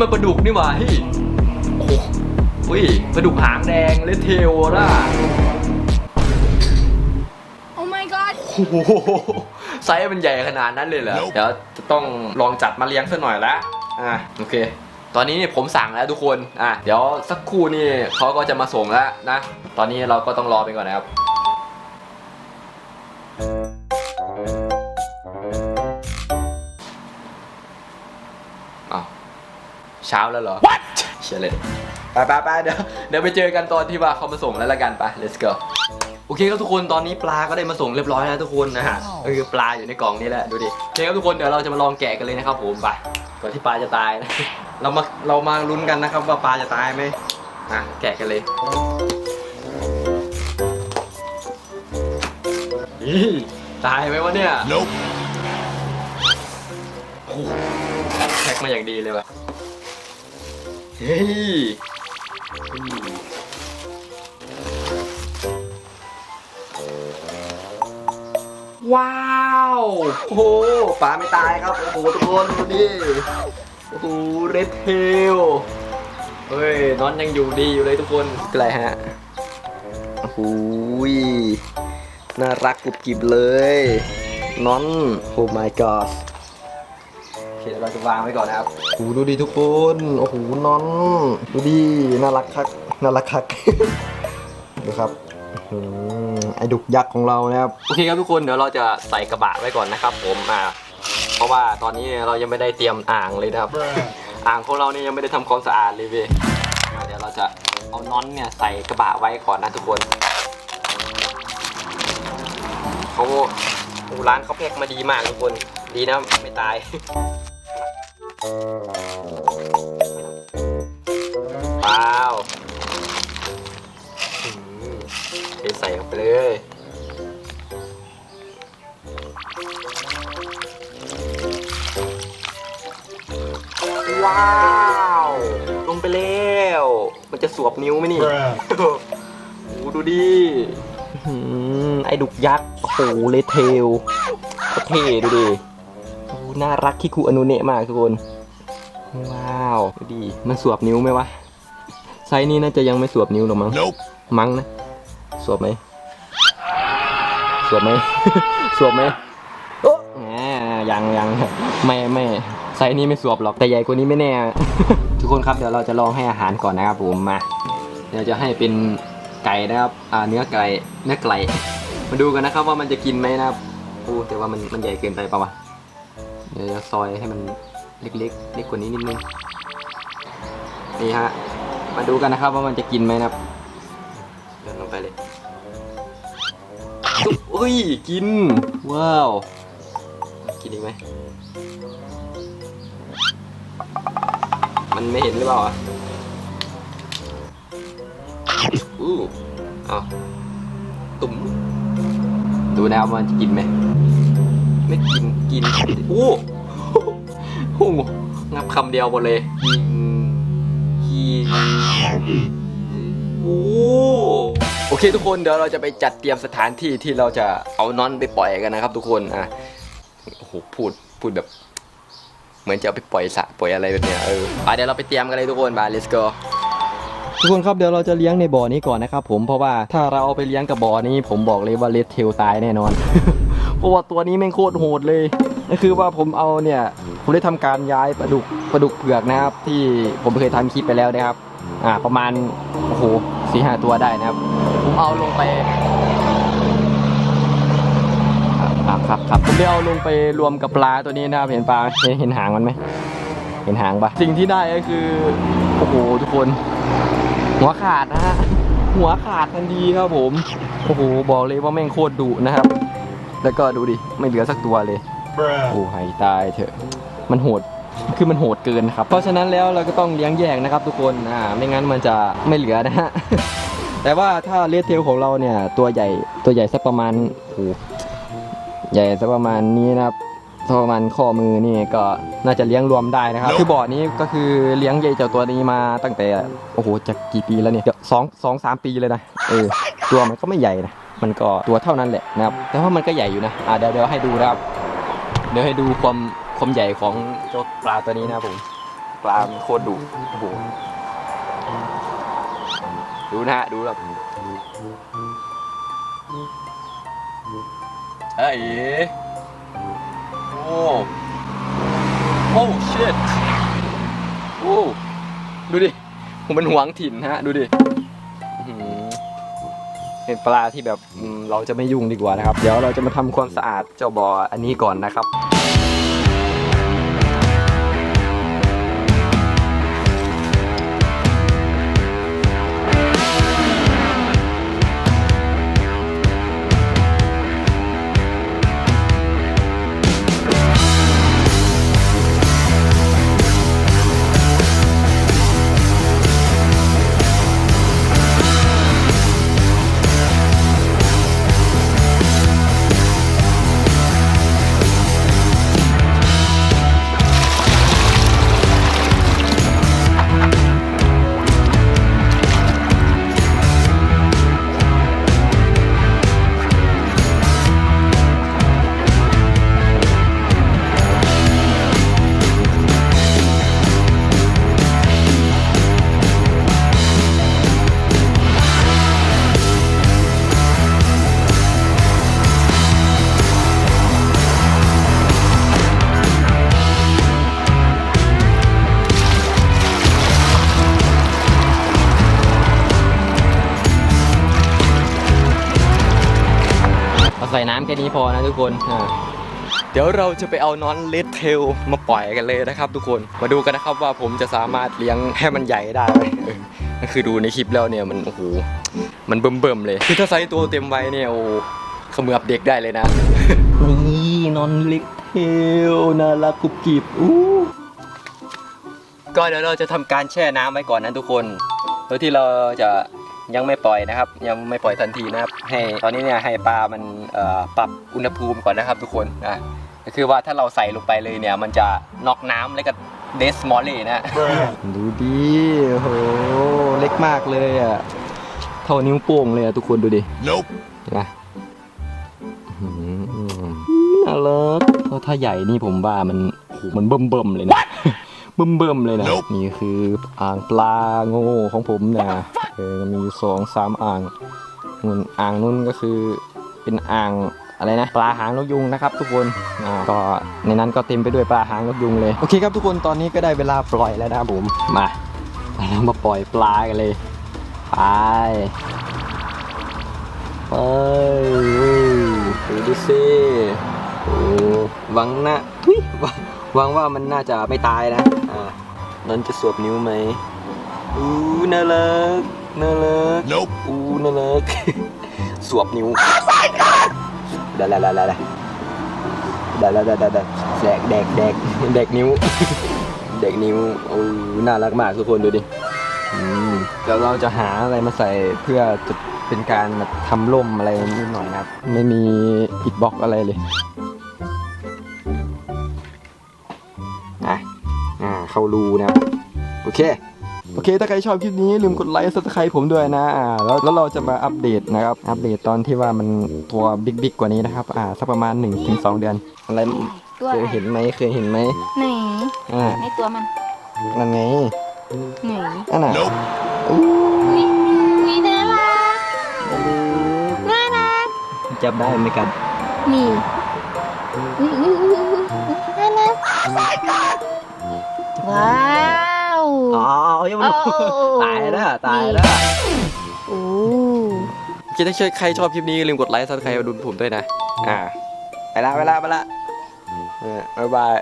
มันปลาดุกนี่หว่าเฮ้ยโอ้โหอุ้ยปลาดุกหางแดงเลเทลล่ะ Oh my god โอ้โหไซส์มันใหญ่ขนาดนั้นเลยเหรอ เดี๋ยวจะต้องลองจัดมาเลี้ยงสักหน่อยละอะโอเค ตอนนี้นี่ผมสั่งแล้วทุกคน อะ เดี๋ยวสักครู่นี่เขาก็จะมาส่งแล้วนะ ตอนนี้เราก็ต้องรอไปก่อนนะครับ เช้าแล้วเหรอ What เชียเลยไปไปไปเดี๋ยวเดี๋ยวไปเจอกันตอนที่ว่าเขามาส่งแล้วละกันไป let's go โอเคครับทุกคนตอนนี้ปลาก็ได้มาส่งเรียบร้อยแล้วทุกคนนะฮะก็คือปลาอยู่ในกล่องนี้แหละดูดิโอเคครับทุกคนเดี๋ยวเราจะมาลองแกะกันเลยนะครับผมไปก่อนที่ปลาจะตายนะเรามาเรามาลุ้นกันนะครับว่าปลาจะตายไหมอะแกะกันเลยอีตายไหมวะเนี่ย Nope. โอ้โหแพ็คมาอย่างดีเลยว่ะ เฮ้ยว้าวโอ้โหปลาไม่ตายครับ โอ้โหทุกคนดูดิโอ้โหเรดเทลเฮ้ยนอนยังอยู่ดีอยู่เลยทุกคนอะไรฮะโอ้โหน่ารักกรุบกริบเลยนอนโอ้ my god โอ เคเดี๋ยวเราจะวางไว้ก่อนนะครับโอ้โหดูดิทุกคน โอ้โหนอนดูดิน่ารักคักน่ารักคัก ดูครับอืมไอดุกยักษ์ของเรานะครับโอเคครับทุกคนเดี๋ยวเราจะใส่กระบะไว้ก่อนนะครับ ผมอ่าเพราะว่าตอนนี้เรายังไม่ได้เตรียมอ่างเลยนะครับ อ่างของเราเนี่ยยังไม่ได้ทำความสะอาดเลยเว้ยอ่าเดี๋ยวเราจะเอาน็อตเนี่ยใส่กระบะไว้ก่อนนะทุกคนเขาโอ้ร้านเขาแพ็คมาดีมากทุกคนดีนะไม่ตาย ว้าวอืมเทใส่เข้าไปเลยว้าว ลงไปแล้ว มันจะสวบนิ้วไหมนี่ Bruh. โอ้โหดูดิอื้อหือไอ้ดุกยักษ์โอ้โหเลเทลโคตรเท่ดูดิโอ้โหน่ารักคิคุอนุเนะมากทุกคน ว้าวดูดิมันสวบนิ้วไหมวะไซส์นี้น่าจะยังไม่สวบนิ้วหรอกมั้ง Nope. มั้งนะสวบไหมสวบไหม สวบไหมโอ้แหมยังยังไม่ไม่ไซส์นี้ไม่สวบหรอกแต่ใหญ่กว่านี้ไม่แน่ ทุกคนครับเดี๋ยวเราจะลองให้อาหารก่อนนะครับผมมาเดี๋ยวจะให้เป็นไก่นะครับอ่าเนื้อไก่เนื้อไก่มาดูกันนะครับว่ามันจะกินไหมนะครับโอ้แต่ว่ามันมันใหญ่เกินไปปะวะเดี๋ยวจะซอยให้มัน เล็กๆ เล็กกว่านี้นิดนึง นี่ฮะ มาดูกันนะครับว่ามันจะกินไหมนะครับเดินลงไปเลยอุ้ย กิน ว้าว กินอีกไหม มันไม่เห็นหรือเปล่าอะอู้อ้าวตุ่มดูนะครับว่ามันจะกินไหม ไม่กิน กินโอ้ งับคำเดียวหมดเลยกินกินโอ้โอเคทุกคนเดี๋ยวเราจะไปจัดเตรียมสถานที่ที่เราจะเอานอนไปปล่อยกันนะครับ ทุกคนอะโอ้โหพูดพูดแบบ เหมือนจะเอาไปปล่อยสระปล่อยอะไรแบบเนี้ยเออไปเดี๋ยวเราไปเตรียมกันเลยทุกคนไป let's go ทุกคนครับเดี๋ยวเราจะเลี้ยงในบ่อนี้ก่อนนะครับผมเพราะว่าถ้าเราเอาไปเลี้ยงกับบ่อนี้ ผมบอกเลยว่าเลดเทลตายแน่นอนเพราะว่าตัวนี้แม่งโคตรโหดเลย ก็คือว่าผมเอาเนี่ยผมได้ทำการย้ายปลาดุกปลาดุกเผือกนะครับ ที่ผมเคยทำคลิปไปแล้วนะครับ อ่า ประมาณโอ้โหสี่ห้าตัวได้นะครับ ผมเอาลงไปครับครับครับผมได้เอาลงไปรวมกับปลาตัวนี้นะครับ เห็นปลาเห็นเห็นหางมันไหมเห็นหางปะสิ่งที่ได้ก็คือโอ้โหทุกคน หัวขาดนะฮะหัวขาดทันทีครับผมโอ้โหบอกเลยว่าแม่งโคตรดุนะครับ แล้วก็ดูดิไม่เหลือสักตัวเลย Bruh. โอ้ให้ตายเถอะ มันโหด คือมันโหดเกินครับ เพราะฉะนั้นแล้วเราก็ต้องเลี้ยงแยกนะครับ ทุกคน อ่า ไม่งั้นมันจะไม่เหลือนะฮะ แต่ว่าถ้าเลดเทลของเราเนี่ย ตัวใหญ่ ตัวใหญ่สักประมาณโอ้โหใหญ่สักประมาณนี้นะครับสักประมาณข้อมือนี่ก็น่าจะเลี้ยงรวมได้นะครับ คือบ่อนี้ก็คือเลี้ยงใหญ่เจ้าตัวนี้มาตั้งแต่ โอ้โห จะกี่ปีแล้วเนี่ยเดี๋ยวสองสองสามปีเลยนะ เออ ตัวมันก็ไม่ใหญ่นะ มันก็ตัวเท่านั้นแหละนะครับ แต่ว่ามันก็ใหญ่อยู่นะ อ่าเดี๋ยวเดี๋ยวให้ดูนะครับ เดี๋ยวให้ดูความความใหญ่ของเจ้าปลาตัวนี้นะครับผม ปลามันโคตรดุโอ้โหดูนะฮะ ดูแบบเฮ้ยโอ้โอ้ shit โอ้ดูดิ ผมเป็นหวงถิ่นฮะ ดูดิ เป็นปลาที่แบบเราจะไม่ยุ่งดีกว่านะครับ เดี๋ยวเราจะมาทำความสะอาดเจ้าบ่ออันนี้ก่อนนะครับ ใส่น้ำแค่นี้พอนะทุกคนเดี๋ยวเราจะไปเอานอนเลดเทลมาปล่อยกันเลยนะครับ ทุกคนมาดูกันนะครับว่าผมจะสามารถเลี้ยงให้มันใหญ่ได้ไหมเออก็คือดูในคลิปแล้วเนี่ยมันโอ้โหมันเบิ่มๆเลย คือถ้าไซส์ตัวเต็มไว้เนี่ยโอ้ขมือบเด็กได้เลยนะนี่นอนเล็กเทลน่ารักกรุบกริบอู้ก็เดี๋ยวเราจะทำการแช่น้ำไว้ก่อนนะทุกคนโดยที่เราจะ ยังไม่ปล่อยนะครับ ยังไม่ปล่อยทันทีนะครับ ให้ตอนนี้เนี่ยให้ปลามันเอ่อปรับอุณหภูมิก่อนนะครับ ทุกคนอะก็คือว่าถ้าเราใส่ลงไปเลยเนี่ย มันจะน็อกน้ำแล้วก็เดสมอลลี่นะดูดิโอ้โหเล็กมากเลยอะเท่านิ้วโป้งเลยอะทุกคนดูดิ Nope. เห็นไหมอื้อหือน่ารักเพราะถ้าใหญ่นี่ผมว่ามันโอ้โหมันเบิ่มเบิ่มๆเลยนะ เบิ่มเบิ่มๆเลยนะ Nope นี่คืออ่างปลาโง่ของผมนะเออมีอยู่สองสามอ่างนู่นอ่างนู้นก็คือเป็นอ่างอะไรนะปลาหางนกยุงนะครับ ทุกคนอ่าก็ในนั้นก็เต็มไปด้วยปลาหางนกยุงเลยโอเคครับทุกคนตอนนี้ก็ได้เวลาปล่อยแล้วนะครับผมมาเรามาปล่อยปลากันเลยไปไปดูดิสิโอ้หวังนะทุยหวังหวังว่ามันน่าจะไม่ตายนะ อ่านั่นจะสวบนิ้วไหมอู้น่ารักน่ารัก Nope. อู้น่ารักสวบนิ้วได้ได้ได้ได้ได้ได้ได้ได้ได้แดกแดกแดกแดกนิ้วแดกนิ้วโอ้น่ารักมากทุกคนดูดิอืมเดี๋ยวเราจะหาอะไรมาใส่เพื่อจะเป็นการแบบทำร่มอะไรนิดหน่อยนะครับ ไม่มีอิดบล็อกอะไรเลย เข้ารูนะครับ โอเค โอเค ถ้าใครชอบคลิปนี้อย่าลืมกดไลค์ซับสไครต์ผมด้วยนะอ่าแล้วแล้วเราจะมาอัปเดตนะครับ อัปเดตตอนที่ว่ามันตัวบิ๊กๆกว่านี้นะครับ อ่า สักประมาณ1-2เดือน อะไรตัวเคอะไรยเห็นไหมเคยเห็นไหมไหนอ่าในตัวมันนั่นไงไหนอันน่ะ Nope. อู้วิวิน่ารักน่ารักจับได้ไหมกันนี่อุ๊ ยังไม่โอ้ตายแล้วตายแล้วโอ้คิดถ้าใครชอบคลิปนี้อย่าลืมกดไลค์ซับสไครต์มาดูผมด้วยนะ อ่า ไปละไปละไปละเออบ๊ายบาย